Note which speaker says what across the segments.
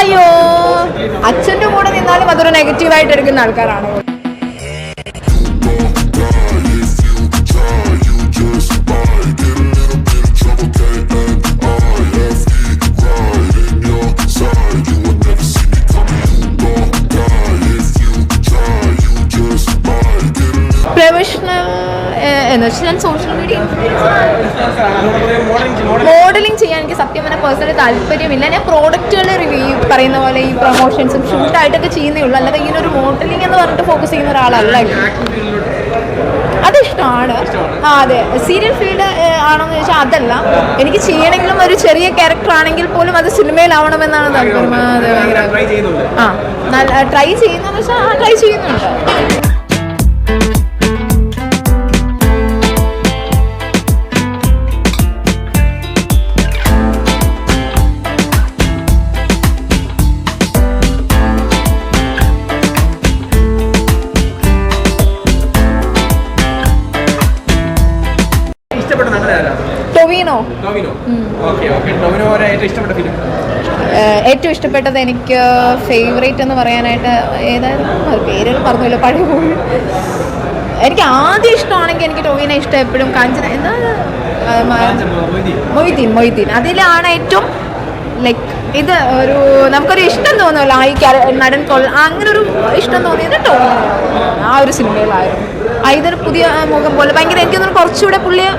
Speaker 1: അയ്യോ. അച്ഛന്റെ കൂടെ നിന്നാലും അതൊരു നെഗറ്റീവായിട്ട് എടുക്കുന്ന ആൾക്കാരാണ്? പ്രൊഫഷണൽ എന്ന് വെച്ചാൽ ഞാൻ സോഷ്യൽ മീഡിയ മോഡലിംഗ് ചെയ്യാൻ എനിക്ക് സത്യം പറഞ്ഞാൽ പേഴ്സണലി താല്പര്യമില്ല. ഞാൻ പ്രോഡക്റ്റുകൾ റിവ്യൂ പറയുന്ന പോലെ ഈ പ്രൊമോഷൻസും ഷൂട്ടായിട്ടൊക്കെ ചെയ്യുന്നേ ഉള്ളൂ. അല്ലാതെ ഇങ്ങനെ ഒരു മോഡലിംഗ് എന്ന് പറഞ്ഞിട്ട് ഫോക്കസ് ചെയ്യുന്ന ഒരാളല്ല അതിഷ്ടമാണ്. അത് ആ അതെ. സീരിയൽ ഫീൽഡ് ആണോന്ന് ചോദിച്ചാൽ അതല്ല. എനിക്ക് ചെയ്യണമെങ്കിലും ഒരു ചെറിയ ക്യാരക്ടർ ആണെങ്കിൽ പോലും അത് സിനിമയിലാവണമെന്നാണ് താല്പര്യം. ആ നല്ല ട്രൈ ചെയ്യുന്നതെന്ന് വെച്ചാൽ ആ ട്രൈ ചെയ്യുന്നുണ്ട്. ടൊവീനോ?
Speaker 2: ഏറ്റവും
Speaker 1: ഇഷ്ടപ്പെട്ടത് എനിക്ക് ഫേവറേറ്റ് എന്ന് പറയാനായിട്ട് ഏതായിരുന്നു? പേരുകൾ പറഞ്ഞല്ലോ പഴയ പോയി എനിക്ക് ആദ്യം ഇഷ്ടമാണെങ്കിൽ എനിക്ക് ടൊവിനെ ഇഷ്ടം എപ്പോഴും കാഞ്ചന എന്താ? മൊയ്തീൻ. മൊയ്തീൻ അതിലാണ് ഏറ്റവും ലൈക്ക് ഇത് ഒരു നമുക്കൊരു ഇഷ്ടം തോന്നുമല്ലോ ആ ഈ നടൻ കൊള്ള അങ്ങനെ ഒരു ഇഷ്ടം തോന്നിയത് ടോവിനോ ആ ഒരു സിനിമയിലായിരുന്നു. ആ ഇതൊരു പുതിയ മുഖം പോലെ. ഭയങ്കര എനിക്ക് തോന്നുന്നു കുറച്ചുകൂടെ പുള്ളിയെ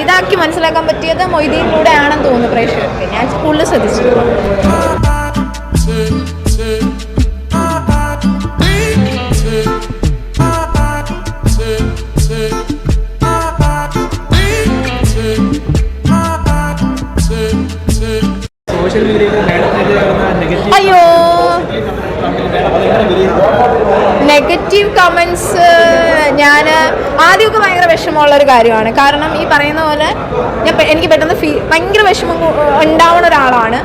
Speaker 1: ഇതാക്കി മനസ്സിലാക്കാൻ പറ്റിയത് മൊയ്തീനിലൂടെ ആണെന്ന് തോന്നുന്നു പ്രേക്ഷകർക്ക്. ഞാൻ സ്കൂളിൽ ശ്രദ്ധിച്ചു അയ്യോ. നെഗറ്റീവ് കമൻസ് ഞാൻ ആദ്യമൊക്കെ വിഷമമുള്ള ഒരു കാര്യമാണ്. കാരണം ഈ പറയുന്ന പോലെ ഞാൻ എനിക്ക് പെട്ടെന്ന് ഫീ ഭയങ്കര വിഷമം ഉണ്ടാവുന്ന ഒരാളാണ്.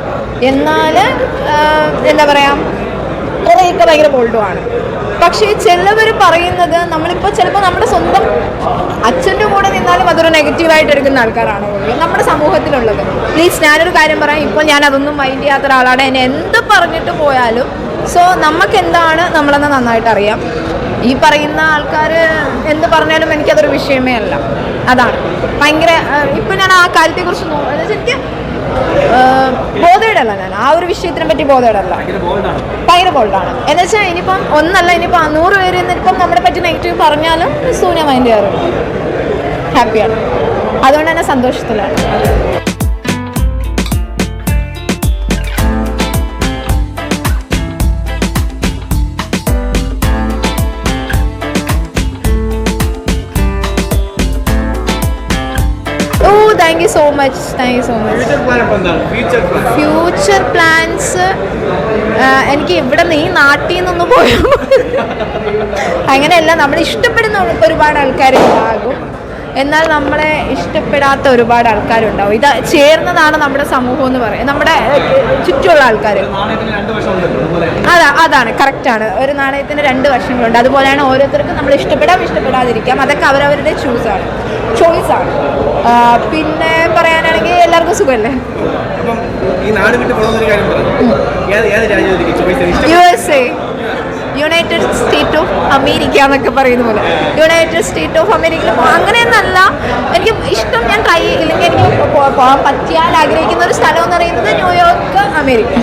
Speaker 1: എന്നാൽ എന്താ പറയുക കുറേയൊക്കെ ഭയങ്കര ബോൾഡുമാണ് പക്ഷേ ചിലവർ പറയുന്നത് നമ്മളിപ്പോൾ ചിലപ്പോൾ നമ്മുടെ സ്വന്തം അച്ഛന്റെ കൂടെ നിന്നാലും അതൊരു നെഗറ്റീവായിട്ട് എടുക്കുന്ന ആൾക്കാരാണ്. നമ്മുടെ സമൂഹത്തിലുള്ളത്. പ്ലീസ് ഞാനൊരു കാര്യം പറയാം. ഇപ്പോൾ ഞാൻ അതൊന്നും മൈൻഡ് ചെയ്യാത്ത ഒരാളാണ്. എന്നെ എന്ത് പറഞ്ഞിട്ട് പോയാലും സോ നമുക്ക് എന്താണ് നമ്മളെന്ന് നന്നായിട്ട് അറിയാം. ഈ പറയുന്ന ആൾക്കാർ എന്ത് പറഞ്ഞാലും എനിക്കതൊരു വിഷയമേ അല്ല. അതാണ്. ഭയങ്കര ഇപ്പം ഞാൻ ആ കാര്യത്തെക്കുറിച്ച് നോക്കുന്നത് എനിക്ക് ബോധേടല്ല ഞാൻ. ആ ഒരു വിഷയത്തിനെ പറ്റി ബോധേടല്ല.
Speaker 2: ഭയങ്കര ബോൾഡാണ്
Speaker 1: എന്ന് വെച്ചാൽ ഇനിയിപ്പം ഒന്നല്ല ഇനിയിപ്പം നൂറ് പേര് ഇന്നിപ്പം നമ്മളെ പറ്റി നെഗറ്റീവ് പറഞ്ഞാലും സൂര്യ മൈൻഡ് ചെയ്യാറുണ്ട് ഹാപ്പിയാണ് അതുകൊണ്ട് തന്നെ സന്തോഷത്തിലാണ്. Thank you so much thank you so much.
Speaker 2: Future
Speaker 1: plans എനിക്ക് ഇവിടെ നിന്ന് ഈ നാട്ടിൽ നിന്നൊന്ന് പോയാൽ അങ്ങനെയല്ല നമ്മൾ ഇഷ്ടപ്പെടുന്ന ഒരുപാട് ആൾക്കാരുണ്ടാകും എന്നാൽ നമ്മളെ ഇഷ്ടപ്പെടാത്ത ഒരുപാട് ആൾക്കാരുണ്ടാവും. ഇത് ചേർന്നതാണ് നമ്മുടെ സമൂഹം എന്ന് പറയുന്നത് നമ്മുടെ ചുറ്റുമുള്ള ആൾക്കാർ അതാ അതാണ് കറക്റ്റാണ് ഒരു നാണയത്തിന് രണ്ട് വശങ്ങളുണ്ട്. അതുപോലെയാണ് ഓരോരുത്തർക്കും നമ്മൾ ഇഷ്ടപ്പെടാം ഇഷ്ടപ്പെടാതിരിക്കാം. അതൊക്കെ അവരവരുടെ ചൂസാണ് ചോയ്സാണ് പിന്നെ പറയാനാണെങ്കിൽ എല്ലാവർക്കും സുഖമല്ലേ? U S A United State of America എന്നൊക്കെ പറയുന്ന പോലെ. യുണൈറ്റഡ് സ്റ്റേറ്റ് ഓഫ് അമേരിക്ക അങ്ങനെയൊന്നല്ല. എനിക്ക് ഇഷ്ടം ഞാൻ ട്രൈ ഇല്ലെങ്കിൽ എനിക്ക് പോകാൻ പറ്റിയാൽ ആഗ്രഹിക്കുന്ന ഒരു സ്ഥലം എന്ന് പറയുന്നത് ന്യൂയോർക്ക് അമേരിക്ക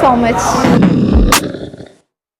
Speaker 1: സോ മച്ച്